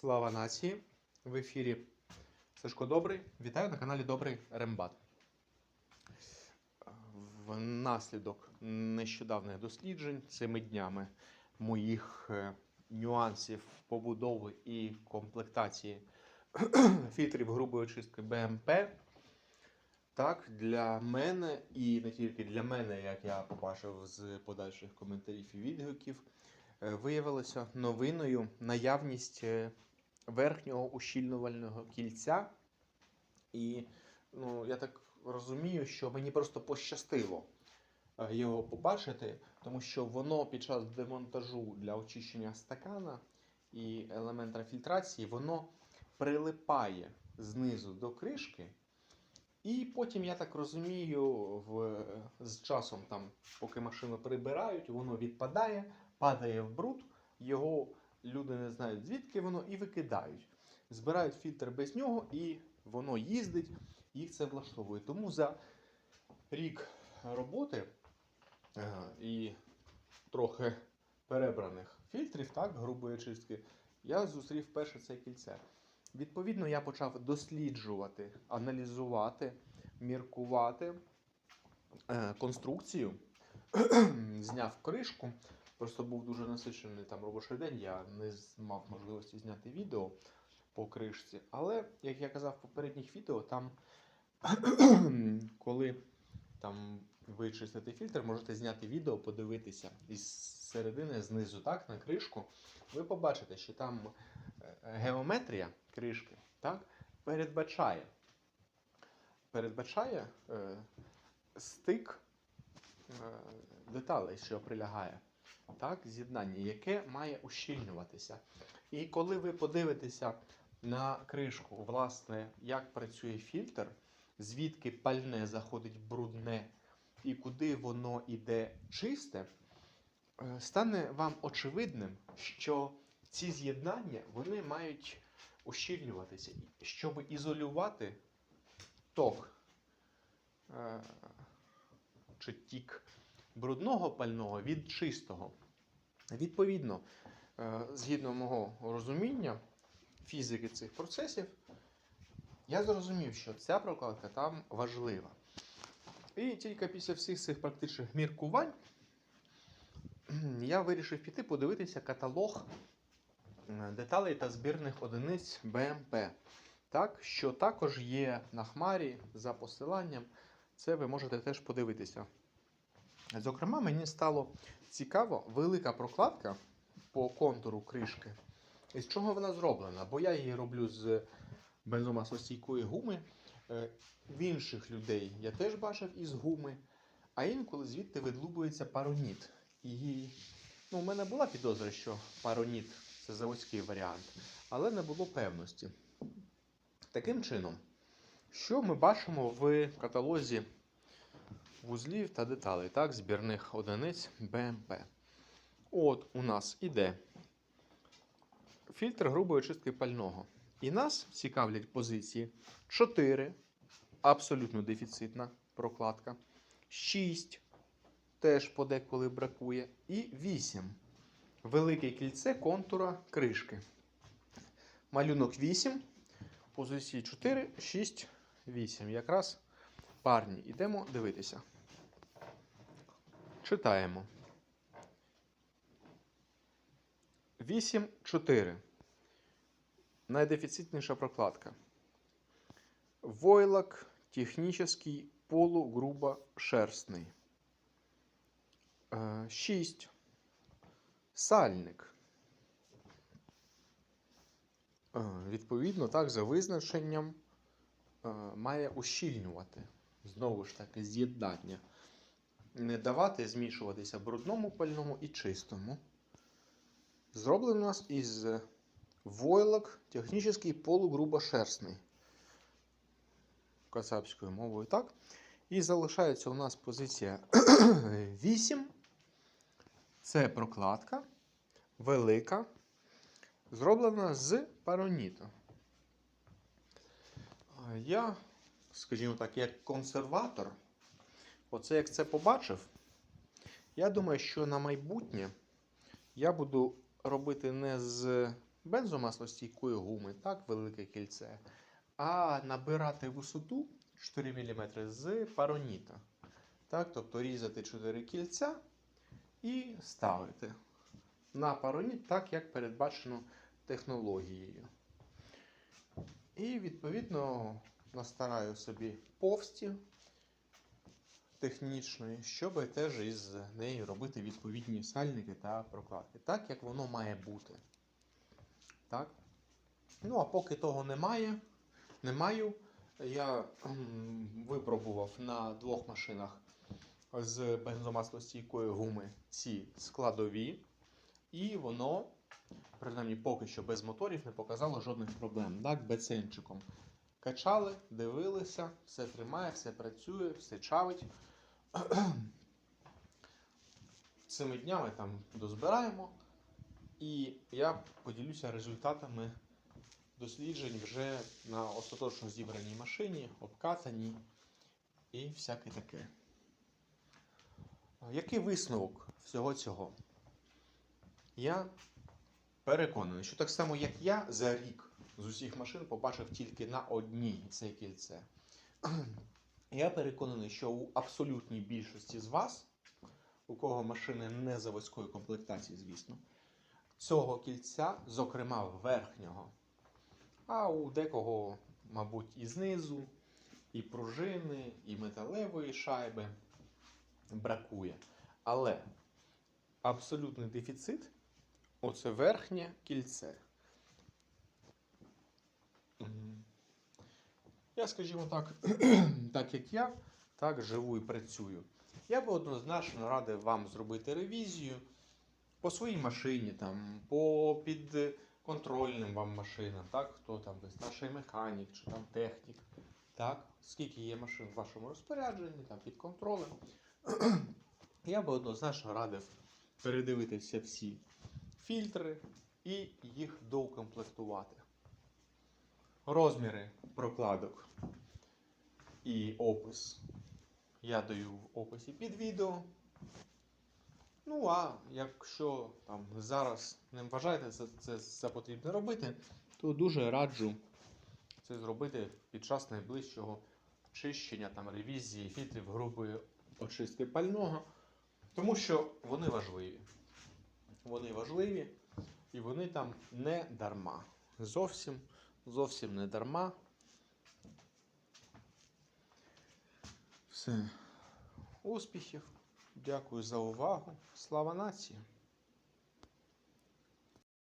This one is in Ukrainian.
Слава нації! В ефірі Сашко Добрий. Вітаю на каналі Добрий Рембат. Внаслідок нещодавних досліджень цими днями моїх е, нюансів побудови і комплектації фільтрів грубої очистки БМП. Так, для мене і не тільки для мене, як я побачив з подальших коментарів і відгуків, е, виявилося новиною наявність е, верхнього ущільнювального кільця. І ну, я так розумію, що мені просто пощастило е, його побачити, тому що воно під час демонтажу для очищення стакана і елемента фільтрації, воно прилипає знизу до кришки. І потім, я так розумію, в, з часом, там, поки машину прибирають, воно відпадає, падає в бруд, його люди не знають звідки воно і викидають. Збирають фільтр без нього, і воно їздить, їх це влаштовує. Тому за рік роботи е, і трохи перебраних фільтрів, так, грубої чистки, я зустрів перше це кільце. Відповідно, я почав досліджувати, аналізувати, міркувати е, конструкцію, зняв кришку. Просто був дуже насичений там робочий день, я не мав можливості зняти відео по кришці. Але, як я казав в попередніх відео, там, коли там ви чистите фільтр, можете зняти відео, подивитися із середини, знизу, так, на кришку. Ви побачите, що там е, геометрія кришки так, передбачає, передбачає е, стик е, деталей, що прилягає, так, з'єднання, яке має ущільнюватися. І коли ви подивитеся на кришку, власне, як працює фільтр, звідки пальне заходить брудне і куди воно іде чисте, е, стане вам очевидним, що ці з'єднання вони мають ущільнюватися, щоб ізолювати ток е, чи тік брудного пального від чистого. Відповідно, е, згідно мого розуміння фізики цих процесів, я зрозумів, що ця прокладка там важлива. І тільки після всіх цих практичних міркувань я вирішив піти подивитися каталог деталей та збірних одиниць БМП. Так, що також є на хмарі за посиланням. Це ви можете теж подивитися. Зокрема, мені стало цікаво велика прокладка по контуру кришки. З чого вона зроблена? Бо я її роблю з бензомасостійкої гуми. Е, В інших людей я теж бачив із гуми, а інколи звідти видлубується пароніт. І ну, у мене була підозра, що пароніт це заводський варіант, але не було певності. Таким чином, що ми бачимо в каталозі вузлів та деталей, так, збірних одиниць БМП. От у нас іде фільтр грубої очистки пального. І нас цікавлять позиції 4, абсолютно дефіцитна прокладка, 6, теж подеколи бракує, і 8. Велике кільце контура кришки. Малюнок 8, позиції 4, 6, 8. Якраз парні. Ідемо дивитися. Читаємо. 8.4. Найдефіцитніша прокладка. Войлок технический полугрубошерстный. 6. Сальник. Е, Відповідно, так, за визначенням е, має ущільнювати. Знову ж таки, з'єднання. Не давати змішуватися брудному пальному і чистому. Зроблено у нас із войлок технічний полугрубошерстний. Кацапською мовою так. І залишається у нас позиція 8. Це прокладка велика, зроблена з пароніту. Я, скажімо так, як консерватор, оце як це побачив, я думаю, що на майбутнє я буду робити не з бензомаслостійкої гуми, так, велике кільце, а набирати висоту 4 мм з пароніта. Так, тобто різати 4 кільця і ставити на пароніт, так як передбачено технологією. І відповідно настараю собі повсті технічної, щоб теж із неї робити відповідні сальники та прокладки. Так, як воно має бути. Так? Ну, а поки того немає, не я випробував на двох машинах з бензомаслостійкої гуми ці складові, і воно, принаймні поки що без моторів, не показало жодних проблем. Так, беценчиком. Качали, дивилися, все тримає, все працює, все чавить. Цими днями там дозбираємо. І я поділюся результатами досліджень вже на остаточно зібраній машині, обкатаній і всяке таке. Який висновок всього цього? Я переконаний, що так само, як я за рік з усіх машин побачив тільки на одній це кільце. Я переконаний, що у абсолютній більшості з вас, у кого машини не заводської комплектації, звісно, цього кільця, зокрема верхнього, а у декого, мабуть, і знизу, і пружини, і металевої шайби бракує. Але абсолютний дефіцит оце верхнє кільце. Я, скажімо так, так як я, так живу і працюю. Я би однозначно радив вам зробити ревізію по своїй машині, там, по підконтрольним вам машинам, так, хто там ви старший механік чи там технік, так, скільки є машин в вашому розпорядженні, там під контролем. Я би однозначно радив передивитися всі фільтри і їх доукомплектувати. Розміри прокладок і опис я даю в описі під відео. Ну, а якщо там зараз не вважаєте це, це, це потрібно робити, то дуже раджу це зробити під час найближчого чищення, там, ревізії фільтрів групи очистки пального. Тому що вони важливі. Вони важливі і вони там не дарма. Зовсім, зовсім не дарма. Все. Успіхів. Дякую за увагу. Слава нації!